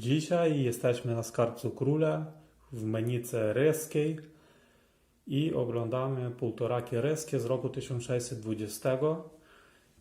Dzisiaj jesteśmy na skarbcu króla w Menice Ryskiej i oglądamy półtoraki ryskie z roku 1620.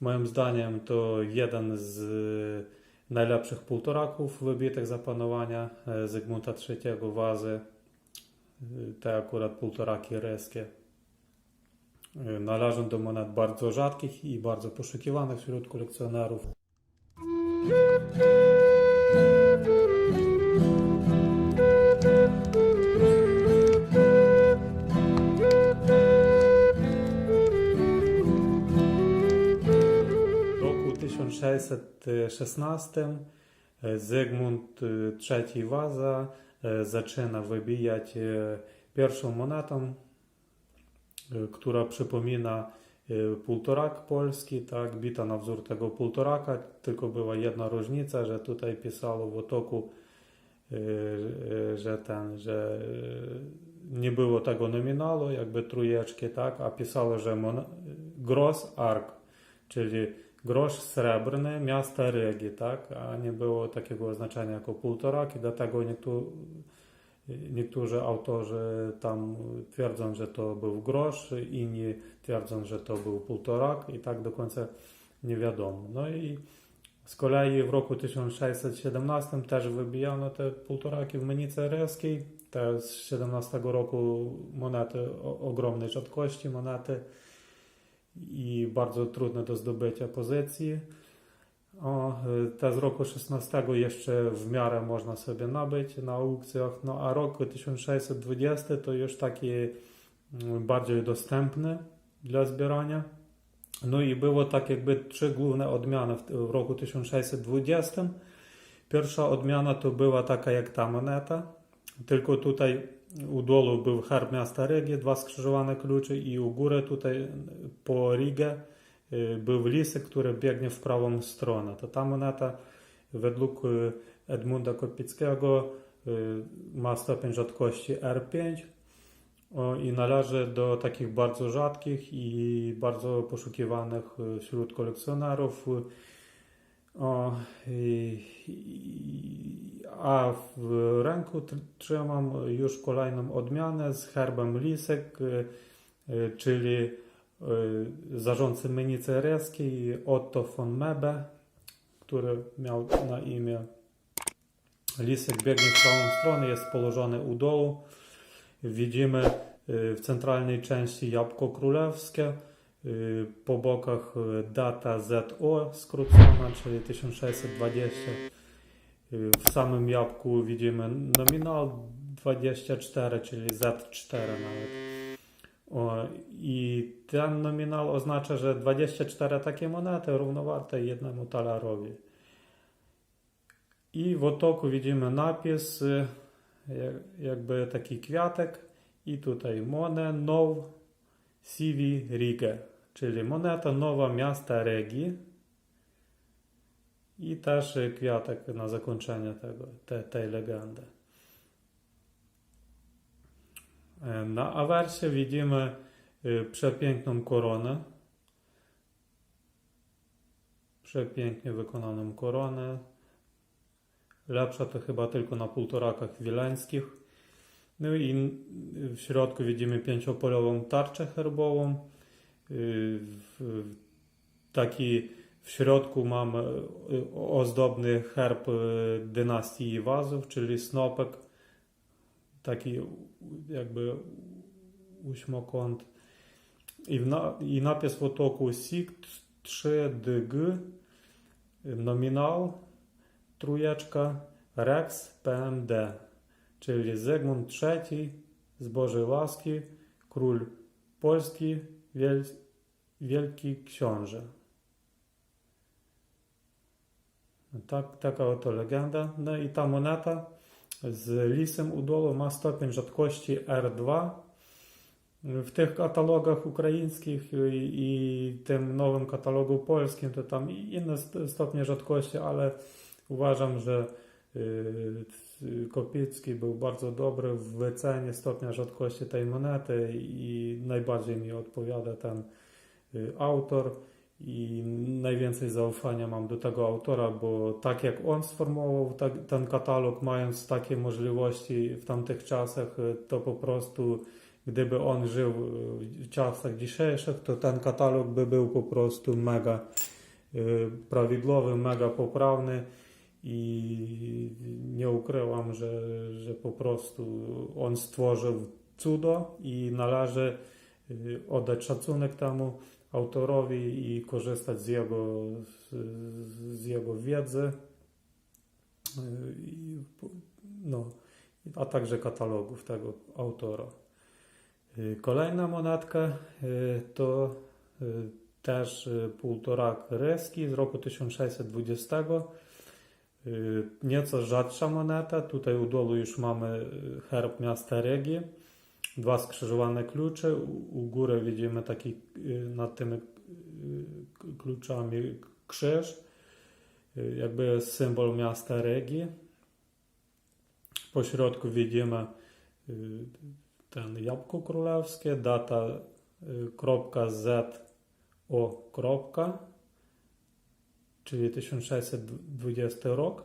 Moim zdaniem to jeden z najlepszych półtoraków wybitych za panowania e, Zygmunta III Wazy. E, Te akurat półtoraki ryskie e, należą do monet bardzo rzadkich i bardzo poszukiwanych wśród kolekcjonerów. 1616 e, Zygmunt e, III Waza e, zaczyna wybijać e, pierwszą monetą, e, która przypomina e, półtorak polski, tak, bita na wzór tego półtoraka, tylko była jedna różnica, że tutaj pisało w otoku, e, e, że ten, że e, nie było tego nominalu, jakby trójeczki, tak, a pisało, że mon- gros ark, czyli grosz srebrny miasta Rygi, tak, a nie było takiego oznaczenia jako półtorak i dlatego niektórzy, autorzy tam twierdzą, że to był grosz, inni twierdzą, że to był półtorak i tak do końca nie wiadomo. No i z kolei w roku 1617 też wybijano te półtoraki w Menicy Ryskiej, te z 17 roku monety ogromnej rzadkości, monety i bardzo trudne do zdobycia pozycji. O, y, te z roku 16 jeszcze w miarę można sobie nabyć na aukcjach, no a rok 1620 to już taki mm, bardziej dostępny dla zbierania. No i było tak jakby trzy główne odmiany w, w roku 1620. Pierwsza odmiana to była taka jak ta moneta, tylko tutaj u dolu był herb miasta Rygi, dwa skrzyżowane klucze i u góry tutaj po Rigę y, był lisek, który biegnie w prawą stronę. To ta moneta według y, Edmunda Kopickiego y, ma stopień rzadkości R5 o, i należy do takich bardzo rzadkich i bardzo poszukiwanych wśród kolekcjonerów. O, i, i, a w ręku tr- trzymam już kolejną odmianę z herbem Lisek, y, y, czyli y, zarządcy Menicy Otto von Mebe, który miał na imię Lisek biegnie w prawą stronę, jest położony u dołu. Widzimy w centralnej części jabłko królewskie, po bokach data ZO skrócona, czyli 1620. W samym jabłku widzimy nominał 24, czyli Z4 nawet. O, I ten nominał oznacza, że 24 takie monety równowarte jednemu talarowi. I w otoku widzimy napis, y, jak- jakby taki kwiatek i tutaj Mone Now Sivi Riga, czyli moneta nowa miasta Regi i też kwiatek na zakończenie tego, te, tej legendy. Na awersie widzimy y, przepiękną koronę. Przepięknie wykonaną koronę. Lepsza to chyba tylko na półtorakach wileńskich. No i w środku widzimy pięciopolową tarczę herbową. Y, Taki w środku mamy y, ozdobny herb y, dynastii Wazów, czyli snopek. Taki jakby ósmokąt. I, na, I napis w otoku SIG 3DG, nominał, trójeczka, Rex PMD, czyli Zygmunt III z Bożej łaski, król Polski, wiel, wielki książę. Tak, taka oto legenda. No i ta moneta z lisem u dołu ma stopień rzadkości R2. W tych katalogach ukraińskich i, i tym nowym katalogu polskim to tam inne st- stopnie rzadkości, ale uważam, że y, Kopicki był bardzo dobry w wycenie stopnia rzadkości tej monety i najbardziej mi odpowiada ten y, autor i najwięcej zaufania mam do tego autora, bo tak jak on sformułował tak, ten katalog, mając takie możliwości w tamtych czasach, e, to po prostu gdyby on żył w czasach dzisiejszych, to ten katalog by był po prostu mega e, prawidłowy, mega poprawny. I nie ukrywam, że, że po prostu on stworzył cudo i należy oddać szacunek temu autorowi i korzystać z jego, z, jego wiedzy, no, a także katalogów tego autora. Kolejna monetka to też półtorak ryski z roku 1620. Y, Nieco rzadsza moneta. Tutaj u dołu już mamy herb miasta Regi. Dwa skrzyżowane klucze. U, u góry widzimy taki y, nad tymi y, kluczami krzyż. Y, Jakby symbol miasta Regi. Po środku widzimy ten jabłko królewskie, data kropka Z o kropka, czyli 1620 rok.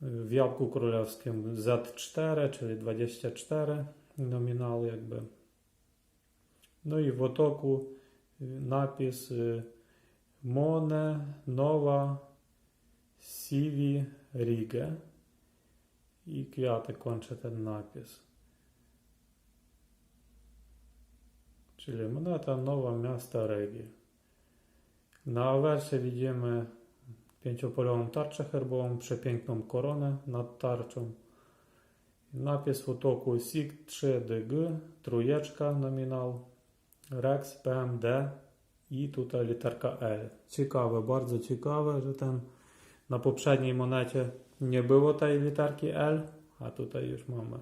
W jabłku królewskim Z4, czyli 24 nominał jakby. No i w otoku y, napis y, Mone Nowa Sivi Rige i kwiatek kończy ten napis. Czyli moneta nowa miasta Regi. Na awersie widzimy pięciopolową tarczę herbową, przepiękną koronę nad tarczą. Napis w otoku SIG 3DG, trójeczka nominał, REX, PMD i tutaj literka L. Ciekawe, bardzo ciekawe, że ten na poprzedniej monecie nie było tej literki L, a tutaj już mamy.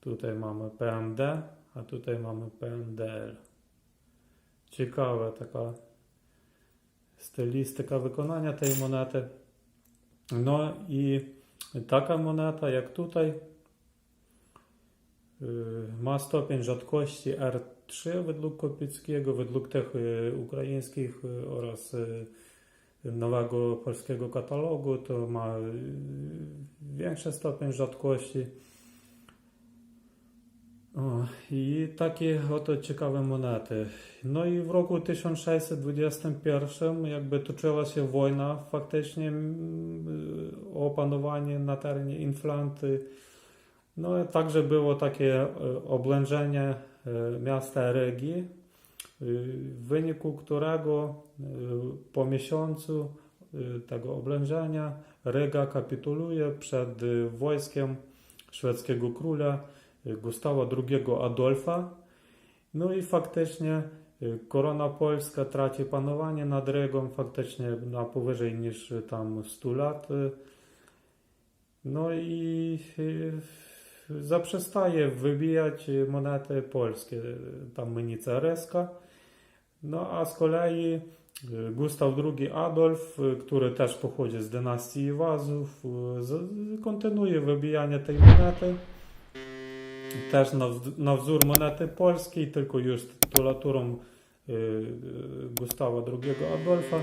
Tutaj mamy PMD, a tutaj mamy PMDL. Ciekawa taka stylistyka wykonania tej monety. No i taka moneta jak tutaj y, ma stopień rzadkości R3 według Kopickiego, według tych y, ukraińskich y, oraz nowego polskiego katalogu to ma większy stopień rzadkości. O, I takie oto ciekawe monety. No i w roku 1621 jakby toczyła się wojna faktycznie mm, o panowanie na terenie Inflanty. No także było takie e, oblężenie e, miasta Regi, y, w wyniku którego y, po miesiącu y, tego oblężenia Riga kapituluje przed wojskiem szwedzkiego króla Gustawa II Adolfa. No i faktycznie y, korona polska traci panowanie nad Rygą faktycznie na powyżej niż y, tam 100 lat. y. No i zaprzestaje wybijać monety polskie, tam menica reska. No a z kolei Gustaw II Adolf, który też pochodzi z dynastii Iwazów, z- kontynuuje wybijanie tej monety. Też na, na wzór monety polskiej, tylko już z tytulaturą y, y, Gustawa II Adolfa.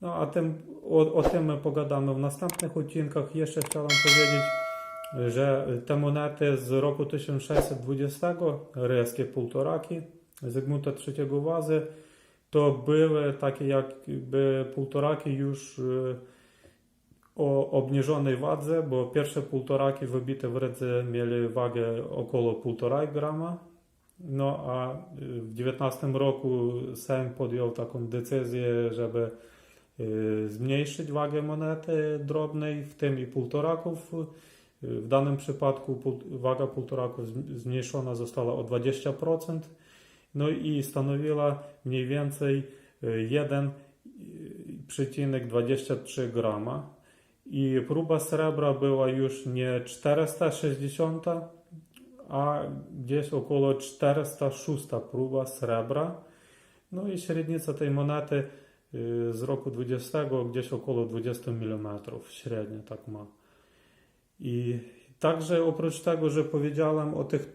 No a tym, o, o tym my pogadamy w następnych odcinkach. Jeszcze chciałem powiedzieć, że te monety z roku 1620, rejskie półtoraki Zygmunta III Wazy, to były takie jakby półtoraki już y, o obniżonej wadze, bo pierwsze półtoraki wybite w Rydze mieli wagę około 1,5 grama. No a y, w 19 roku Sejm podjął taką decyzję, żeby y, zmniejszyć wagę monety drobnej, w tym i półtoraków. Y, W danym przypadku waga półtoraków zm- zmniejszona została o 20%, no i stanowiła mniej więcej y, 1,23 grama. I próba srebra była już nie 460, a gdzieś około 406 próba srebra. No i średnica tej monety y, z roku 20 gdzieś około 20 mm średnio tak ma. I także oprócz tego, że powiedziałem o tych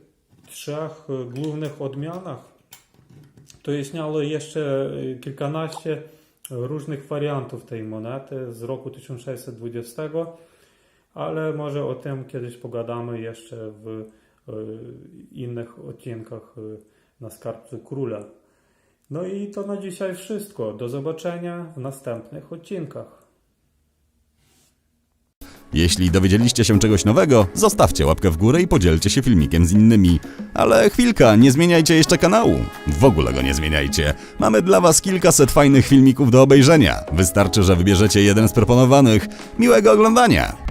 trzech y, głównych odmianach to istniało jeszcze e, kilkanaście różnych wariantów tej monety z roku 1620, ale może o tym kiedyś pogadamy jeszcze w e, innych odcinkach e, na skarbcu króla. No i to na dzisiaj wszystko. Do zobaczenia w następnych odcinkach. Jeśli dowiedzieliście się czegoś nowego, zostawcie łapkę w górę i podzielcie się filmikiem z innymi. Ale chwilka, nie zmieniajcie jeszcze kanału. W ogóle go nie zmieniajcie. Mamy dla was kilkaset fajnych filmików do obejrzenia. Wystarczy, że wybierzecie jeden z proponowanych. Miłego oglądania!